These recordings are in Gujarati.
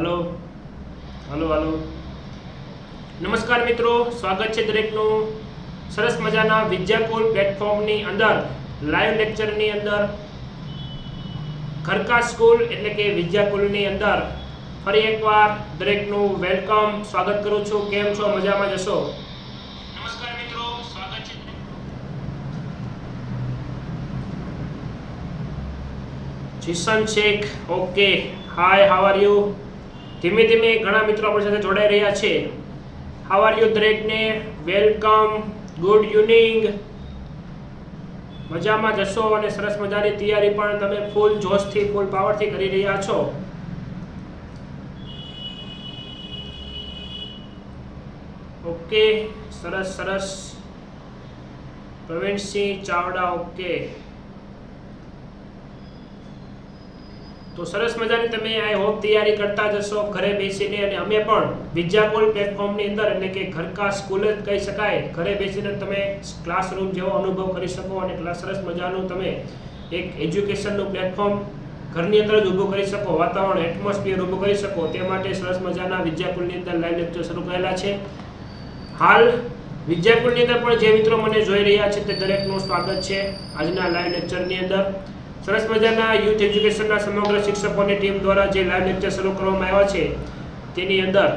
હલો. Hello hello. નમસ્કાર મિત્રો, સ્વાગત છે દરેકનું. સરસ મજાના વિદ્યાકુલ પ્લેટફોર્મની અંદર લાઈવ લેક્ચરની અંદર ખરકા સ્કૂલ એટલે કે વિદ્યાકુલની અંદર. ફરી એકવાર દરેકનું વેલકમ સ્વાગત કરું છું. કેમ છો? મજામાં જશો નમસ્કાર મિત્રો, સ્વાગત છે Jisan Shaikh, okay. Hi how are you ધીમે ધીમે ઘણા મિત્રો આપણી સાથે જોડાઈ રહ્યા છે. હાવ આર યુ દરેકને? વેલકમ ગુડ ઇવનિંગ મજામાં જશો અને સરસ મજાની તૈયારી પણ તમે ફૂલ જોશથી ફૂલ પાવરથી કરી રહ્યા છો. ઓકે સરસ સરસ. પ્રવીણસિંહ ચાવડા ઓકે તો સરસ મજાની તમે આઈ હોપ તૈયારી કરતા જશો ઘરે બેસીને અને અમે પણ વિદ્યાકુલ પ્લેટફોર્મની અંદર એટલે કે ઘરકા સ્કૂલ જ કહી શકાય, ઘરે બેસીને તમે ક્લાસરૂમ જેવો અનુભવ કરી શકો અને ક્લાસ સરસ મજાનું તમે એક એજ્યુકેશનનું પ્લેટફોર્મ ઘરની અંદર જ ઊભું કરી શકો, વાતાવરણ એટમોસ્ફિયર ઊભું કરી શકો, તે માટે સરસ મજાના વિદ્યાકુલની અંદર લાઈવ લેક્ચર શરૂ કરેલા છે. હાલ વિદ્યાકુલની અંદર પણ જે મિત્રો મને જોઈ રહ્યા છે તે દરેકનું સ્વાગત છે. આજના લાઈવ લેક્ચરની અંદર સરસ મજાના યુથ એજ્યુકેશનના સમગ્ર શિક્ષકોની ટીમ દ્વારા જે લાઈવ લેક્ચર શરૂ કરવામાં આવ્યા છે, તેની અંદર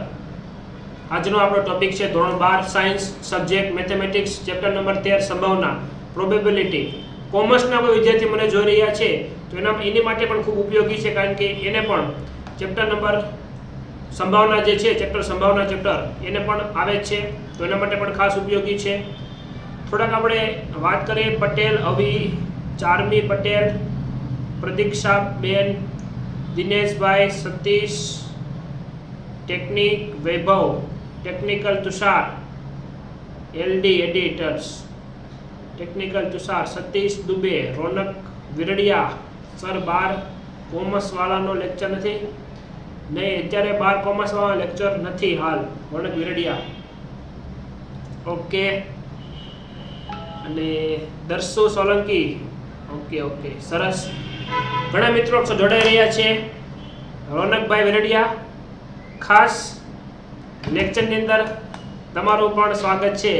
આજનો આપણો ટોપિક છે ધોરણ બાર science subject mathematics chapter number તેર, સંભાવના પ્રોબેબિલિટી કોમર્સના કોઈ વિદ્યાર્થી મને જોઈ રહ્યા છે, તો એના એની માટે પણ ખૂબ ઉપયોગી છે, કારણ કે એને પણ ચેપ્ટર નંબર સંભાવના જે છે ચેપ્ટર સંભાવના ચેપ્ટર એને પણ આવે છે, તો એના માટે પણ ખાસ ઉપયોગી છે. થોડાક આપણે વાત કરીએ પટેલ અવિ ચારમી Patel Pradiksha ben, Dineshbhai, Satish, technique Vaibhav, technical Tushar, LD editors, technical Tushar, Satish Dubey, Ronak Virdiya, sir બાર કોમર્સવાળાનો લેક્ચર નથી. નહીં, અત્યારે બાર કોમર્સવાળા લેક્ચર નથી હાલ, રોનક વિરડિયા. ઓકે. અને દર્શો સોલંકી. Okay okay. સરસ. ઘણા મિત્રો જોડાઈ રહ્યા છે. રોનકભાઈ વેરડિયા, ખાસ લેક્ચરની અંદર તમારું પણ સ્વાગત છે.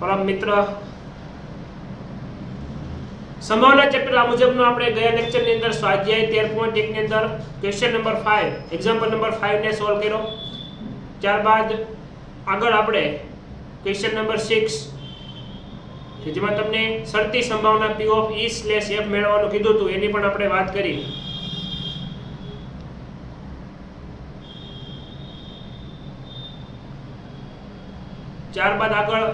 પરમ મિત્ર, સંભાવના ચેપ્ટર આ મુજબનું આપણે ગયા લેક્ચરની અંદર સ્વાધ્યાય તેર પોઈન્ટ એકની અંદર question number five example number ફાઇવને solve કર્યો. ત્યારબાદ આગળ આપણે ક્વેશ્ચન નંબર સિક્સ કે જેમાં તમને શરતી સંભાવના P of E slash F મેળવવાનું કીધું હતું, એની પણ આપણે વાત કરી. ત્યારબાદ આગળ,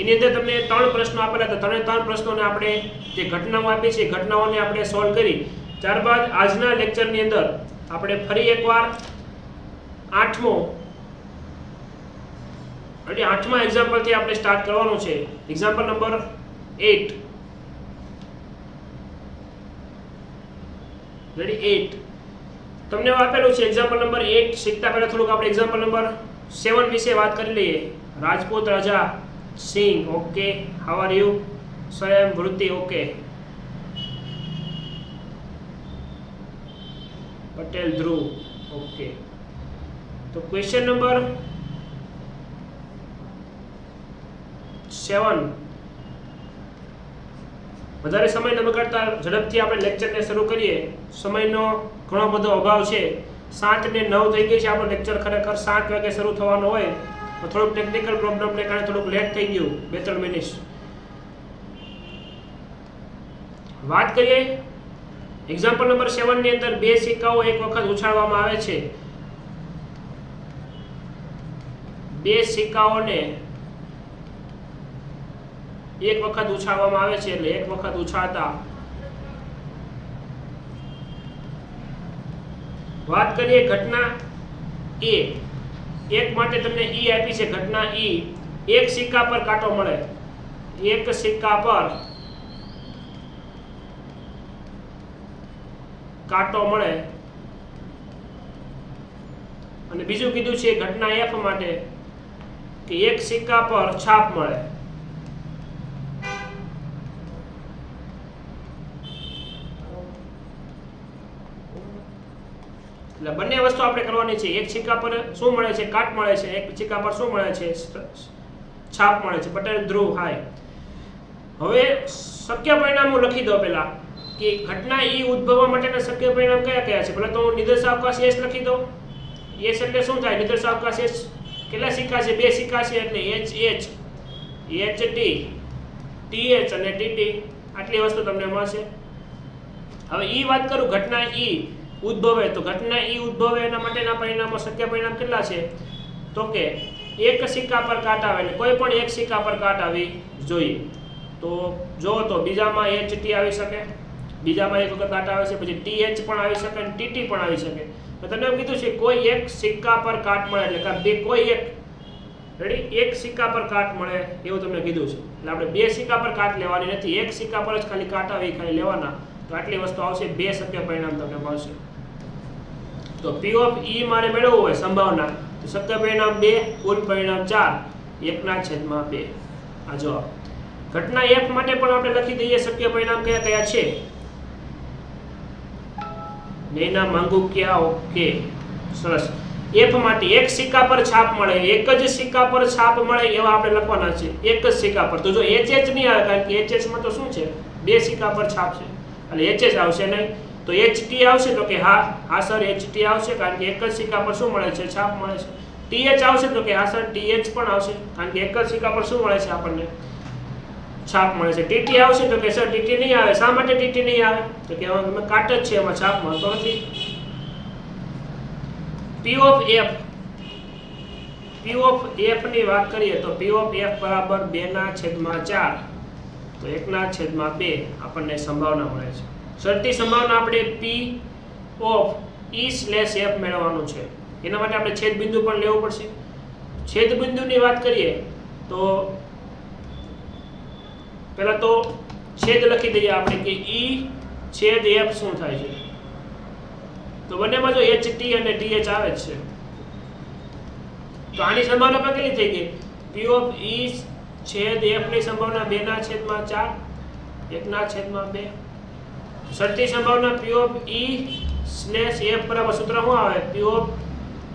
એની અંદર તમને ત્રણ પ્રશ્નો આપેલા હતા. ત્રણે ત્રણ પ્રશ્નોને આપણે જે ઘટનાઓ આપી છે ઘટનાઓને આપણે સોલ્વ કરી. ત્યારબાદ આજના લેક્ચરની અંદર આપણે ફરી એકવાર આઠમો એટલે આઠમા એક્ઝામ્પલથી આપણે સ્ટાર્ટ કરવાનું છે. Example number eight ready eight તમને આપેલું છે એક્ઝામ્પલ નંબર એટ શીખતા પહેલાં થોડુંક આપણે એક્ઝામ્પલ નંબર સેવન વિશે વાત કરી લઈએ. Rajput Raja Singh okay how are you Swayam Vritti okay Patel, Dhruv okay તો ક્વેશ્ચન નંબર સેવન. વધારે સમય ન બગાડતા ઝડપથી આપણે લેક્ચરને શરૂ કરીએ. સમયનો ઘણો બધો અભાવ છે. સાત ને નવ થઈ ગઈ છે આપણો લેક્ચર ખરેખર સાત વાગે શરૂ થવાનો હોય. તો થોડુંક ટેકનિકલ પ્રોબ્લેમને કારણે થોડુંક લેટ થઈ ગયું. બે ત્રણ મિનિટ વાત કરીએ. એક્ઝામ્પલ નંબર સેવનની અંદર બે સિક્કાઓ એક વખત ઉછાળવામાં આવે છે. બે સિક્કાઓને એક વખત ઉછાળવામાં આવે છે એટલે એક વખત ઉછાળતા. વાત કરીએ ઘટના એ. એક માટે તમને ઈ આપી છે, ઘટના ઈ. એક સિક્કા પર કાંટો મળે. એક સિક્કા પર કાંટો મળે. અને બીજું કીધું છે, ઘટના એફ માટે કે એક સિક્કા પર છાપ મળે. એટલે બંને વસ્તુ આપણે કરવાની છે. એક સિક્કા પર શું મળે છે? કાટ મળે છે. એક સિક્કા પર શું મળે છે? છાપ મળે છે. પટેલ ધ્રુવ, હાય. હવે શક્ય પરિણામો લખી દો પહેલા કે ઘટના ઈ ઉદ્ભવવા માટેના શક્ય પરિણામ કયા કયા છે? પેલા તો હું નિર્દેશ અવકાશ એસ લખી દઉં. એસ એટલે શું થાય? નિર્દેશ અવકાશ એસ કેટલા સિક્કા છે? બે સિક્કા છે એટલે H H H T T H અને ટી ટી આટલી વસ્તુ તમને મળશે. હવે ઈ વાત કરું, ઘટના ઈ. ઉદ્ભવે તો ઘટના ઈ ઉદ્ભવે એના માટેના પરિણામો શક્ય પરિણામ કેટલા છે? તો કે એક સિક્કા પર કાટ આવે એટલે કોઈ પણ એક સિક્કા પર કાટ આવી જોઈએ. તો જો તો બીજામાં એચ ટી આવી શકે, બીજામાં એક વખત કાટ આવે છે, પછી ટી એચ પણ આવી શકે અને ટીટી પણ આવી શકે. તમને એમ કીધું છે, કોઈ એક સિક્કા પર કાટ મળે એટલે બે, કોઈ એક. રેડી એક સિક્કા પર કાટ મળે એવું તમને કીધું છે. એટલે આપણે બે સિક્કા પર કાટ લેવાની નથી. એક સિક્કા પર જ ખાલી કાટ આવે ખાલી લેવાના. તો આટલી વસ્તુ આવશે, બે શક્ય પરિણામ તમને મળશે. તો પી ઓફ ઈ મારે મેળવવું હોય સંભાવના, તો શક્ય પરિણામ બે, કુલ પરિણામ ચાર, એકના છેદમાં બે. આ જવાબ. ઘટના એફ માટે પણ આપણે લખી દઈએ શક્ય પરિણામ કયા કયા છે? નૈના માંગુ કયા? ઓકે. સરસ. એફ માટે એક સિક્કા પર છાપ મળે, એક જ સિક્કા પર છાપ મળે એવા આપણે લખવાના છે. એક જ સિક્કા પર. તો જો એચ નહીં આવે, કારણ કે એચ એચમાં તો શું છે? બે સિક્કા પર છાપ છે. એચ એચ આવશે નહીં. તો એચ ટી આવશે તો કે હા હા સર એચ ટી આવશે કારણ કે એક જ સિક્કા પર શું મળે છે? છાપ મળે છે. ટી એચ આવશે તો કે હા સર ટી એચ પણ આવશે કારણ કે એક જ સિક્કા પર શું મળે છે આપણને? છાપ મળે છે. ટીટી આવશે તો કે સર ટીટી નહીં આવે. શા માટે ટીટી નહીં આવે? તો કે અમે કાટ જ છે, એમાં છાપ મળતો નથી. P of F P of એફની વાત કરીએ તો પી ઓફ એફ બરાબર બે ના છેદમાં ચાર. તો એકના છેદમાં બે આપણને સંભાવના મળે છે. શરતી સંભાવના આપણે P of E slash F મેળવવાનું છે. એના માટે આપણે છેદ બિંદુ પણ લેવું પડશે. છેદ બિંદુની વાત કરીએ તો પહેલા તો છેદ લખી દઈએ આપણે કે ઈ છેદ એફ શું થાય છે? તો બંનેમાં જો એચ ટી અને ટી એચ આવે જ છે. તો આની સંભાવના પણ કેટલી થઈ ગઈ? પી ઓફ ઈ છેદ એફની સંભાવના બેના છેદમાં ચાર એકના છેદમાં બે. શરતી સંભાવના P of E slash F બરાબર સૂત્ર શું આવે? પી ઓફ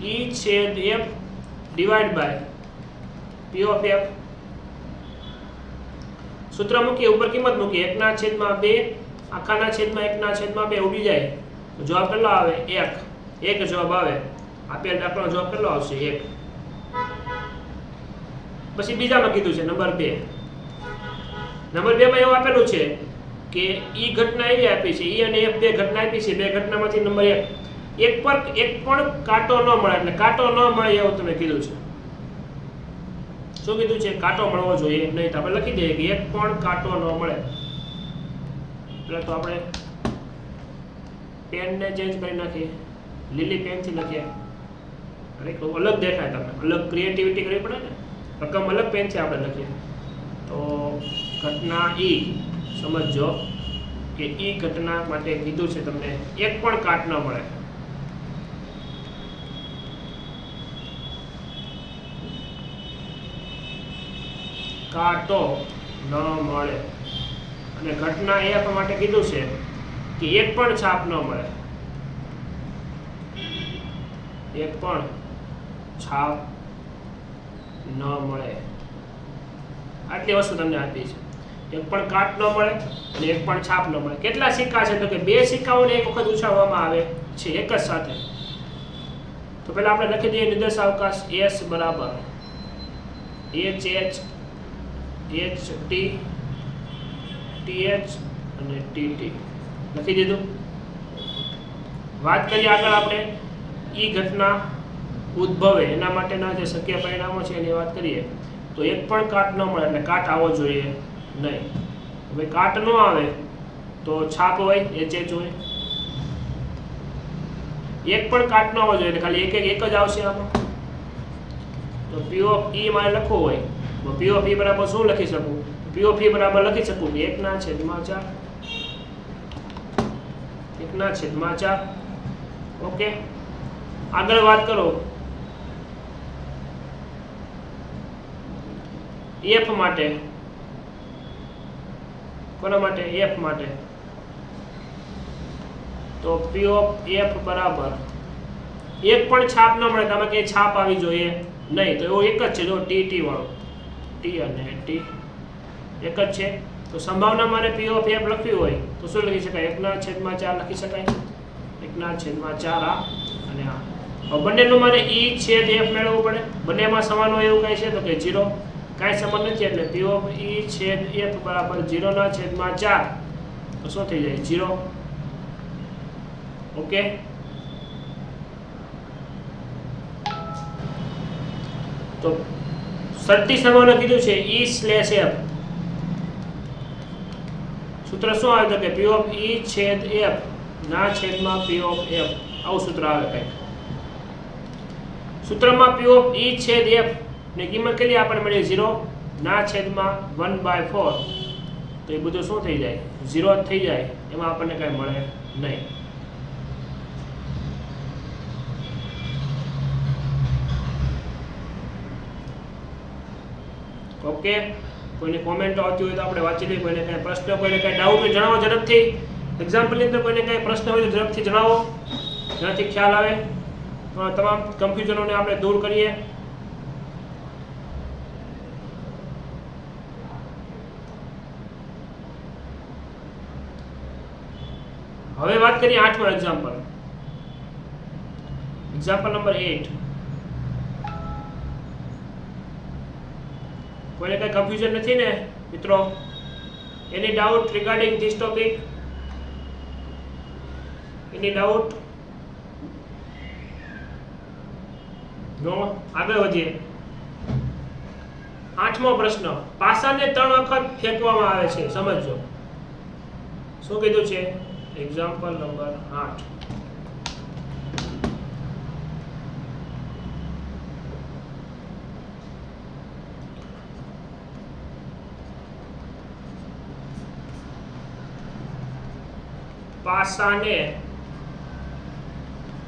ઈ છેદ F divide by P of F સૂત્ર મૂકીએ, ઉપર કિંમત મૂકીએ. એકના છેદમાં બે, આખાના છેદમાં એકના છેદમાં બે, ઉડી જાય. તો જવાબ કેટલો આવે? એક. એક જવાબ આવે. આપેલ દાખલાનો જવાબ કેટલો આવશે? એક. પછી બીજામાં કીધું છે, નંબર બે. નંબર બે માં એવું આપેલું છે કે એ ઘટના એવી આપી છે એ અને એફ બે ઘટના આપી છે, બે ઘટનામાંથી નંબર એક. એક પર એક પણ કાંટો ન મળે, એટલે કાંટો ન મળે એવું તમે કીધું છે. શું કીધું છે? કાંટો મળવો જોઈએ, નહીં તો આપણે લખી દઈએ કે એક પણ કાંટો ન મળે. એટલે તો આપણે પેનને ચેન્જ કરી નાખીએ, લીલી પેનથી લખીએ. અરે અલગ દેખાય તમે અલગ ક્રિએટિવિટી કરવી પડે ને. રકમ અલગ પેનથી આપણે લખીએ. તો ઘટના ઈ. સમજો કે એ ઘટના માટે કીધું છે તમને એક પણ કાટ ન મળે. કાટો ન મળે. અને ઘટના એફ માટે કીધું છે કે એક પણ છાપ ન મળે. એક પણ છાપ ન મળે. આટલી વસ્તુ તમને આપી છે. એક પણ કાટ ન મળે અને એક પણ છાપ ન મળે. કેટલા સિક્કા છે? તો કે બે સિક્કાઓને એક વખત ઉછાળવામાં આવે છે, એક જ સાથે. તો પહેલા આપણે લખી દઈએ નિર્દેશ અવકાશ એસ બરાબર. H H H, T T, H અને ટી ટી. લખી દીધું. વાત કરીએ આગળ આપણે ઈ ઘટના ઉદ્ભવે, એના માટેના જે શક્ય પરિણામો છે એની વાત કરીએ. તો એક પણ કાટ ન મળે, એટલે કાટ આવવો જોઈએ. નહીં. હવે કાટ ન આવે તો છાપ હોય, એચ એચ હોય. એક પણ કાટ ન હોવો જોઈએ, એટલે ખાલી એક એક એક જ આવશે આમાં. તો પી ઓફ ઈ મારે લખવું હોય. તો પી ઓફ ઈ બરાબર શું લખી શકું? પી ઓફ ઈ બરાબર લખી શકું કે એકના છેદમાં ચાર. એકના છેદમાં ચાર. ઓકે. આગળ વાત કરો. એફ માટે કોના માટે? એફ માટે. તો પી ઓફ એફ બરાબર. એક પણ છાપ ન મળે તમે કે છાપ આવી જોઈએ નહીં. તો એવો એક જ છે, જો ટી ટી વાળો. ટી અને ટી એક જ છે. તો સંભાવના મારે પી ઓફ એફ લખવી હોય, તો શું લખી શકાય? એકના છેદમાં ચાર લખી શકાય? એકના છેદમાં ચાર આ અને આ. બંનેનું મારે ઈ છેદ એફ મેળવવું પડે. બંનેમાં સમાન હોય એવું કાંઈ છે, તો કે જીરો કાંઈ સમાન નથી એટલે પી ઓફ ઈ છેદ એફ બરાબર ઝીરોના છેદમાં ચાર. તો શું થઈ જાય? Zero okay? તો શરતી સમાન કીધું છે, ઈ સ્લેશ એફ. સૂત્ર શું આવે તો કે પી ઓફ ઈ છેદ એફ ના છેદમાં પી ઓફ એફ આવું સૂત્ર આવે કંઈક. સૂત્રમાં પી ઓફ ઈ છેદ એફ ની કિંમત કેટલી આપણને મળી? ઝીરો. ના છેદમાં વન બાય ફોર. તો એ બધું શું થઈ જાય? ઝીરો જ થઈ જાય. એમાં આપણને કાંઈ મળે નહીં. ઓકે કોઈને કોમેન્ટ આવતી હોય તો આપણે વાંચી લઈએ. કોઈને કાંઈ પ્રશ્ન, કોઈને કાંઈ ડાઉટ હોય જણાવો ઝડપથી. એક્ઝામ્પલની અંદર કોઈને કાંઈ પ્રશ્ન હોય તો ઝડપથી જણાવો. જેનાથી ખ્યાલ આવે. તમામ કન્ફ્યુઝનોને આપણે દૂર કરીએ. હવે વાત કરીએ આઠમા એક્ઝામ્પલ એક્ઝામ્પલ નંબર એટ કોઈને કઈ કન્ફ્યુઝન નથી ને, મિત્રો? Any doubt regarding this topic any doubt આગળ વધીએ. આઠમો પ્રશ્ન. પાસાને ત્રણ વખત ફેંકવામાં આવે છે સમજો શું કીધું છે? એક્ઝામ્પલ નંબર આઠ. પાસાને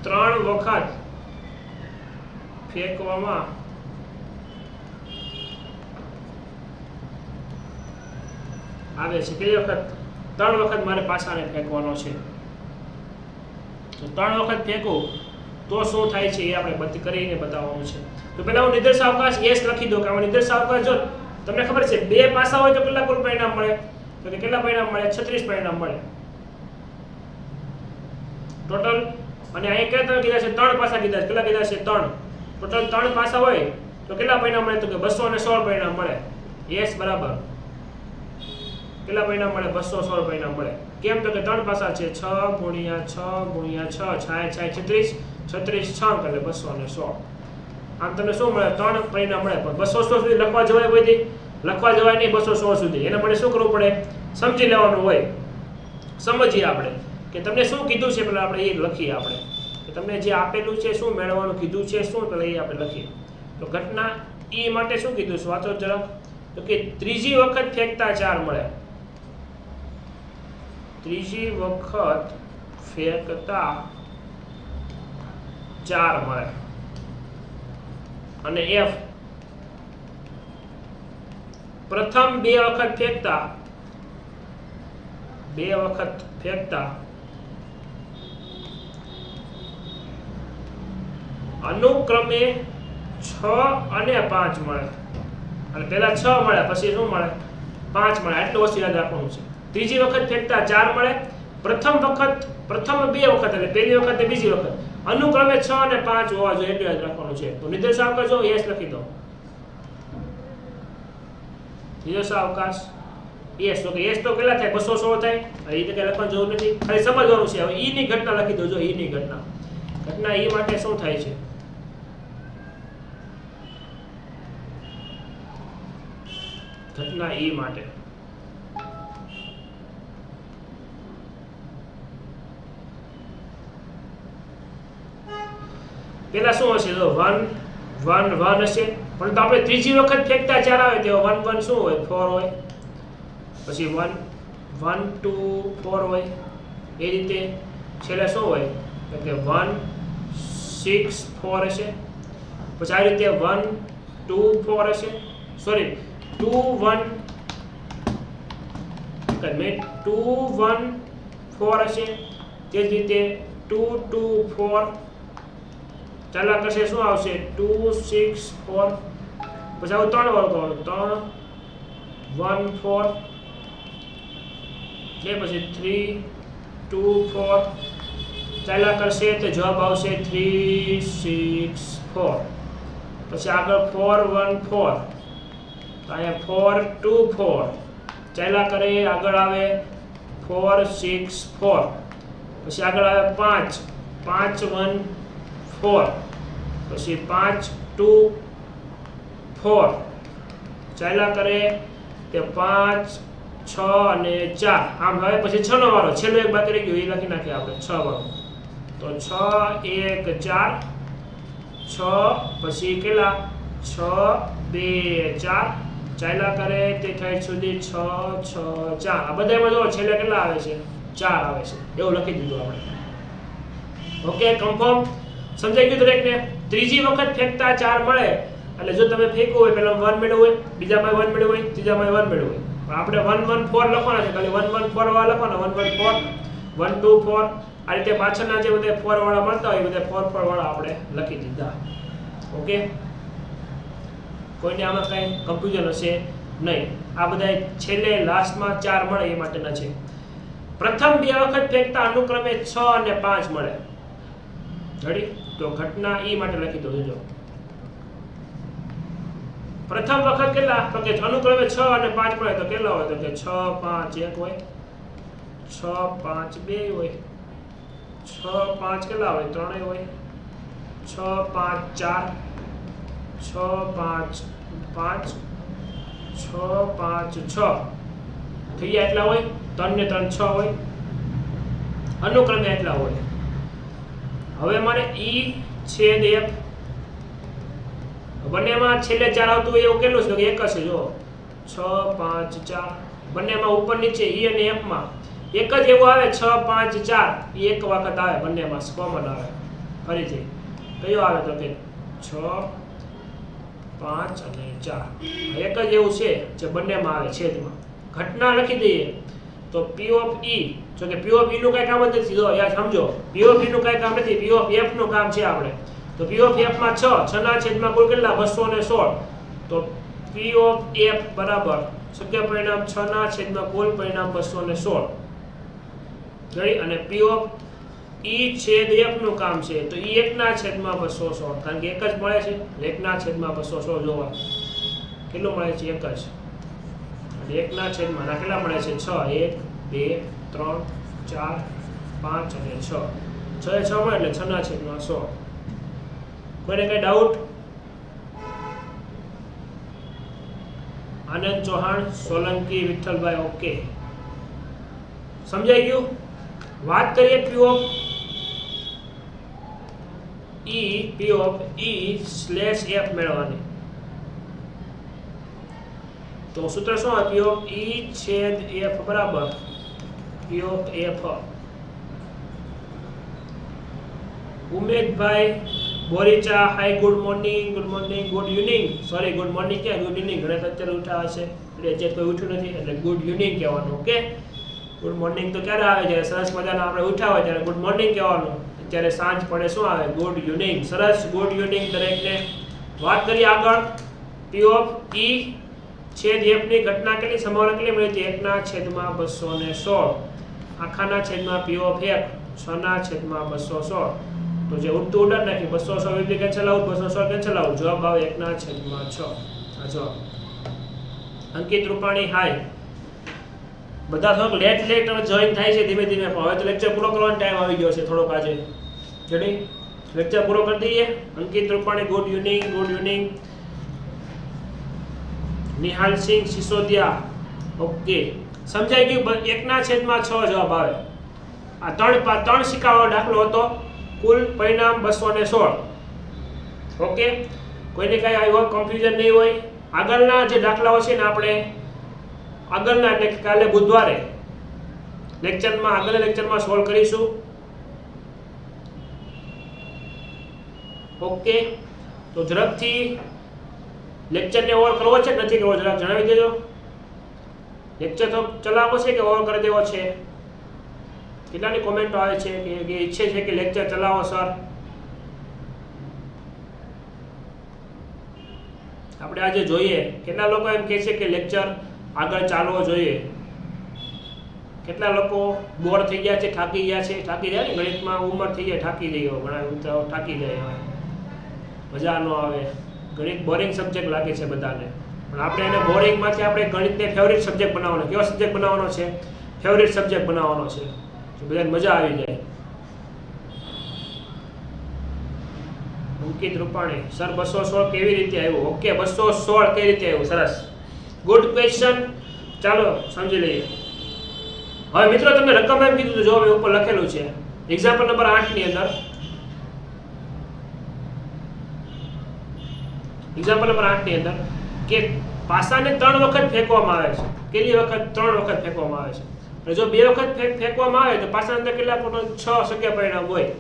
ત્રણ વખત ફેંકવામાં આવે છે. કેટલી વખત? ત્રણ વખત મારે પાસાને ફેંકવાનો છે. તો ત્રણ વખત ફેંકો, તો શું થાય છે એ આપણે કરીને બતાવવાનું છે. તો પહેલાં હું નિર્દેશ અવકાશ એસ લખી દઉં કે આમાં નિર્દેશ અવકાશ જો તમને ખબર છે, બે પાસા હોય તો કેટલા કુલ પરિણામ મળે? તો કેટલા પરિણામ મળે? છત્રીસ પરિણામ મળે. ટોટલ, અને અહીંયા કેટલા કીધા છે? ત્રણ પાસા કીધા છે. કેટલા કીધા છે? ત્રણ. ટોટલ ત્રણ પાસા હોય તો કેટલા પરિણામ મળે? તો કે બસો અને સોળ પરિણામ મળે. યસ બરાબર. કેટલા પરિણામ મળે? બસો સોળ પરિણામ મળે. કેમ તો કે ત્રણ પાસા છે, છ ગુણ્યા છ ગુણ્યા છ, છાય છાય છત્રીસ છત્રીસ છ એટલે બસો અને સો આમ તમને શું મળે? ત્રણ પરિણામ મળે. પણ બસો સો સુધી લખવા જવાય કોઈથી લખવા જવાય નહીં બસો સો સુધી. એના માટે શું કરવું પડે? સમજી લેવાનું હોય. સમજીએ આપણે કે તમને શું કીધું છે પેલા આપણે એ લખીએ આપણે. કે તમને જે આપેલું છે, શું મેળવવાનું કીધું છે, શું પેલા એ આપણે લખીએ. તો ઘટના એ માટે શું કીધું છે? વાંચો જરાક. તો કે ત્રીજી વખત ફેંકતા ચાર મળે. ત્રીજી વખત ફેંકતા ચાર મળે. અને એફ. પ્રથમ બે વખત ફેંકતા. બે વખત ફેંકતા. અનુક્રમે છ અને પાંચ મળે. અને પહેલા છ મળે પછી શું મળે? પાંચ મળે આટલું ઓછી યાદ રાખવાનું છે. ત્રીજી વખત ફેંકતા ચાર મળે. પ્રથમ વખત, પ્રથમ બે વખત એટલે પહેલી વખત ને બીજી વખત. અનુક્રમે છ અને પાંચ હોવા જોઈએ એટલું યાદ રાખવાનું છે. તો નિર્દેશ અવકાશ જો યસ લખી દો. નિર્દેશ અવકાશ યસ. ઓકે યસ તો કેટલા થાય, બસો સોળ થાય. એ તો કઈ લખવાની જરૂર નથી. ખાલી સમજવાનું છે. હવે ઈ ની ઘટના લખી દો જો ઈ ની ઘટના. ઘટના ઈ માટે શું થાય છે? ઘટના ઈ માટે. પેલા શું હશે તો વન વન વન હશે. પણ તો આપણે ત્રીજી વખત ફેંકતા ચાર આવે તો વન વન શું હોય? ફોર હોય. પછી વન વન ટુ ફોર હોય. એ રીતે છેલ્લે શું હોય? એટલે વન સિક્સ ફોર હશે. પછી આ રીતે વન ટુ ફોર હશે. સોરી ટુ વન મેં ટુ વન ફોર હશે. તે જ રીતે ટુ ટુ ફોર ચાલા કરશે શું આવશે? ટુ સિક્સ ફોર પછી આવું ત્રણ વર્ગો આવે ત્રણ વન ફોર એ પછી થ્રી ટુ ફોર ચાલ્યા કરશે તો જવાબ આવશે થ્રી સિક્સ ફોર પછી આગળ ફોર વન ફોર તો અહીંયા ફોર ટુ ફોર ચાલ્યા કરે, આગળ આવે ફોર સિક્સ ફોર પછી આગળ આવે પાંચ. પાંચ વન ફોર પછી પાંચ ટુ ફોર ચાલ્યા કરે તે પાંચ, છ અને ચાર. આમ હવે પછી છ નો વાળો, છેલ્લો એક બાકી રહી ગયો, એ લખી નાખીએ આપણે, છ વાળો. તો છ, એક, ચાર. છ, પછી કેટલા? છ, બે, ચાર. ચાલ્યા કરે તે થાય સુધી છ છ, ચાર. આ બધામાં જો છેલ્લે કેટલા આવે છે? ચાર આવે છે. એવું લખી દીધું આપણે. ઓકે કન્ફર્મ સમજાઈ ગયું દરેકને? ત્રીજી વખત ફેંકતા ચાર મળે. એટલે જો તમે ફેંકો હોય પેલા વન મેળવું હોય બીજામાં વન મેળવું હોય ત્રીજામાં વન મેળવું હોય. પણ આપણે વન વન ફોર લખવાના છે. ખાલી વન વન ફોર વાળા લખવાના. One one four one two four આ રીતે પાછળના જે બધા ફોર વાળા મળતા હોય, એ બધા ફોર ફોર વાળા આપણે લખી દીધા. ઓકે? કોઈને આમાં કાંઈ કન્ફ્યુઝન હશે નહીં. આ બધા છેલ્લે લાસ્ટમાં ચાર મળે એ માટેના છે. પ્રથમ બે વખત ફેંકતા અનુક્રમે છ અને પાંચ મળે. રેડી તો ઘટના ઈ માટે લખી દો જો પ્રથમ વખત કેટલા? તો કે અનુક્રમે છ અને પાંચ પડે, તો કેટલા હોય? તો કે છ, પાંચ, એક હોય. છ, પાંચ, બે હોય. છ, પાંચ કેટલા હોય? ત્રણેય હોય. છ, પાંચ, ચાર. છ, પાંચ પાંચ. છ પાંચ, છ. થઈ ગયા એટલા હોય? 3 ને ત્રણ, છ હોય. અનુક્રમે એટલા હોય. હવે મારે ઈ છેદ એફ બંનેમાં છેલ્લે ચાર આવતું હોય એવું કેટલું છે? કે એક છે જો છ, પાંચ, ચાર. બંનેમાં ઉપર નીચે ઈ અને એફમાં એક જ એવું આવે, છ, પાંચ, ચાર. એ એક વખત આવે બંનેમાં કોમન આવે. ફરીથી કયો આવે તો કે છ, પાંચ અને ચાર. એક જ એવું છે જે બંનેમાં આવે છેદમાં. ઘટના લખી દઈએ. તો પી ઓફ ઈ જો કે પી ઓફનું કઈ કામ નથી. જો યાર સમજો. પી ઓફનું કઈ કામ નથી. પી ઓફ એફનું કામ છે આપણે. તો પી ઓફ એફમાં છ છ ના છેદમાં કુલ કેટલા? બસો ને સોળ. તો પી ઓફ એફ બરાબર શક્ય પરિણામ છ ના છેદમાં કુલ પરિણામ બસો ને અને પી ઓફ ઈ છેદ એફનું કામ છે. તો ઈ એકના છેદમાં બસો સોળ. કારણ કે એક જ મળે છે. એકના છેદમાં બસો સોળ જોવા કેટલું મળે છે? એક જ. એકના છેદમાં કેટલા મળે છે? છ. એક બે, ત્રણ, ચાર, પાંચ અને છ. છ એ છ મળે એટલે છ ના છેદમાં સો. કોઈને કઈ ડાઉટ આનંદ ચૌહાણ, સોલંકી, વિઠ્ઠલભાઈ ઓકે સમજાઈ ગયું? વાત કરીએ P of E P of E slash F મેળવવાની. તો સૂત્ર શું આપ્યું ઈ છેદ એફ બરાબર. Of F Umedbhai Boricha hi good morning good morning good evening sorry good morning ક્યાં? ગુડ ઇવનિંગ ઘણા અત્યારે ઉઠાવે હશે. એટલે જે કોઈ ઉઠ્યું નથી. એટલે ગુડ ઇવનિંગ કહેવાનું ઓકે ગુડ મોર્નિંગ તો ક્યારે આવે? જ્યારે સરસ મજાના આપણે હોય ત્યારે ગુડ મોર્નિંગ કહેવાનું. અત્યારે સાંજ પડે શું આવે? ગુડ ઇવનિંગ સરસ ગુડ ઇવનિંગ દરેકને. વાત કરીએ આગળ. પી ઓફ ઈ છેદ એફની ઘટના કેટલી? સંભાવના કેટલી મળી હતી? એકના છેદમાં બસો ને સોળ. આખાના છેદમાં પી ઓફ એક છના છેદમાં બસો સોળ તો જે ઉડતું ઉડાડ નાખી, બસો સો વિપરી કેન્સલ આઉટ બસો સો કેન્સલ આઉટ જવાબ આવે એકના છેદમાં છ. આ જવાબ. અંકિત રૂપાણી હાય બધા થોડોક લેટ લેટ જોઈન થાય છે, ધીમે ધીમે. પણ હવે તો લેક્ચર પૂરો કરવાનો ટાઈમ આવી ગયો છે, થોડોક આજે. રેડી લેક્ચર પૂરો કરી દઈએ. Ankit Rupani good evening good evening Nihalsinh Sisodiya. Okay સમજાઈ ગયું? એકના છેદમાં છ જવાબ આવે. આ ત્રણ ત્રણ સિક્કાવાળો દાખલો હતો. કુલ પરિણામ બસો ને સોળ. ઓકે? કોઈને કાંઈ આવી હોય કન્ફ્યુઝન નહીં હોય. આગળના જે દાખલાઓ છે ને આપણે આગળના, એટલે કાલે બુધવારે લેક્ચરમાં આગળના લેક્ચરમાં સોલ્વ કરીશું. ઓકે? તો ઝડપથી લેક્ચરને ઓવર કરવો છે નથી કરવો? જરાક જણાવી દેજો. લેક્ચર તો ચલાવો છે કે ઓવર કરી દેવો છે? કેટલાની કોમેન્ટો આવે છે કે ઈચ્છે છે કે લેક્ચર ચલાવો સર આપણે આજે જોઈએ. કેટલા લોકો એમ કહે છે કે લેક્ચર આગળ ચાલવો જોઈએ? કેટલા લોકો બોર થઈ ગયા છે, થાકી ગયા છે? થાકી ગયા ને ગણિતમાં? ઉંમર થઈ જાય, થાકી જઈ ઘણા થાકી જાય મજા ન આવે. ગણિત બોરિંગ સબ્જેક્ટ લાગે છે બધાને. પણ આપણે એને બોરિંગમાંથી આપણે ગણિતને ફેવરિટ સબ્જેક્ટ બનાવવાનો, કેવો સબ્જેક્ટ બનાવવાનો છે? ફેવરિટ સબ્જેક્ટ બનાવવાનો છે. બધાને મજા આવી જાય. અંકિત રૂપાણી, સર, બસો સોળ કેવી રીતે આવ્યું? ઓકે, બસો સોળ કઈ રીતે આવ્યું? સરસ. ગુડ ક્વેશ્ચન ચાલો, સમજી લઈએ. હવે મિત્રો, તમને રકમ એમ કીધું જો મેં ઉપર લખેલું છે. એક્ઝામ્પલ નંબર આઠની અંદર. એક્ઝામ્પલ નંબર આઠની અંદર. કે પાસાને ત્રણ વખત ફેંકવામાં આવે છે. કેટલી વખત? ત્રણ વખત ફેંકવામાં આવે છે. જો બે વખત ફેંક- ફેંકવામાં આવે તો પાસા અંદર કેટલા ટોટલ છ શક્ય પરિણામ હોય.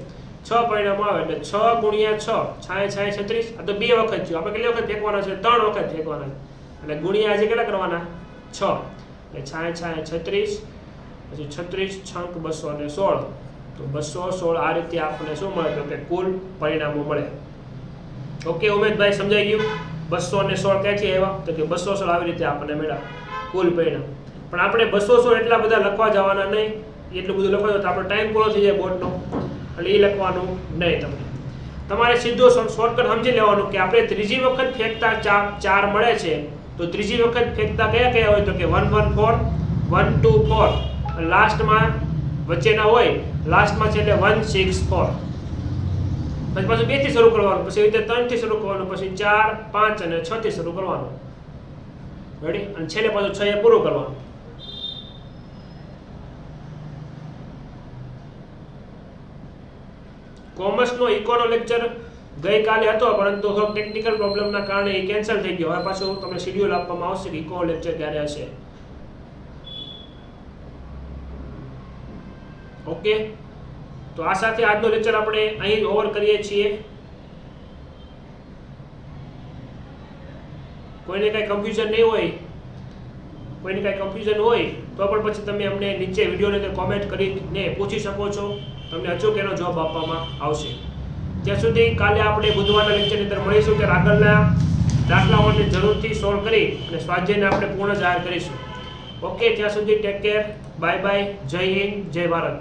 છ પરિણામ આવે એટલે છ ગુણ્યા છ, છાય છાય, છત્રીસ. આ તો બે વખત થયું. આપણે કેટલી વખત ફેંકવાના છે? ત્રણ વખત ફેંકવાના છે. એટલે ગુણ્યા આજે કેટલા કરવાના? છ. એટલે છાય છાય, છત્રીસ. પછી છત્રીસ છંક બસો અને સોળ. તો બસો સોળ આ રીતે આપણને શું મળે? તો કે કુલ પરિણામો મળે. ઓકે ઉમેશભાઈ સમજાઈ ગયું? બસો ને સોળ ક્યાંથી આવ્યા? તો કે બસો સોળ આવી રીતે આપણને મળ્યા. કુલ પરિણામ પણ આપણે બસો સોળ એટલા બધા લખવા જવાના નહીં. એટલું બધું લખવા તો આપણો ટાઈમ પૂરો થઈ જાય બોર્ડનો. એટલે એ લખવાનું નહીં તમને. તમારે સીધો શોર્ટકટ સમજી લેવાનું કે આપણે ત્રીજી વખત ફેંકતા ચાર ચાર મળે છે, તો ત્રીજી વખત ફેંકતા કયા કયા હોય? તો કે one one four one two four લાસ્ટમાં વચ્ચેના હોય લાસ્ટમાં છે એટલે વન સિક્સ ફોર પછી પાછું બેથી શરૂ કરવાનું, પછી રીતે ત્રણથી શરૂ કરવાનું, પછી ચાર, પાંચ અને છ થી શરૂ કરવાનું. રેડી અને છેલ્લે પાછું છ એ પૂરું કરવાનું. કોમર્સનો ઇકોનો લેક્ચર ગઈકાલે હતો, પરંતુ હવે ટેકનિકલ પ્રોબ્લેમના કારણે એ કેન્સલ થઈ ગયો. હવે પાછું તમને શેડ્યુલ આપવામાં આવશે કે ઇકો લેક્ચર ક્યારે હશે. ઓકે તો આ સાથે આજનો લેક્ચર આપણે અહીં ઓવર કરીએ છીએ. કોઈને કાંઈ કન્ફ્યુઝન નહીં હોય, કોઈને કાંઈ કન્ફ્યુઝન હોય, તો પણ પછી તમે અમને નીચે વિડીયોની અંદર કોમેન્ટ કરીને પૂછી શકો છો. તમને અચૂક એનો જવાબ આપવામાં આવશે. ત્યાં સુધી કાલે આપણે બુધવારના લેક્ચરની અંદર મળીશું ત્યારે આગળના દાખલાઓને જરૂરથી સોલ્વ કરી અને સ્વાધ્યાયને આપણે પૂર્ણ જાહેર કરીશું. ઓકે ત્યાં સુધી ટેક કેર બાય બાય જય હિન્દ, જય ભારત.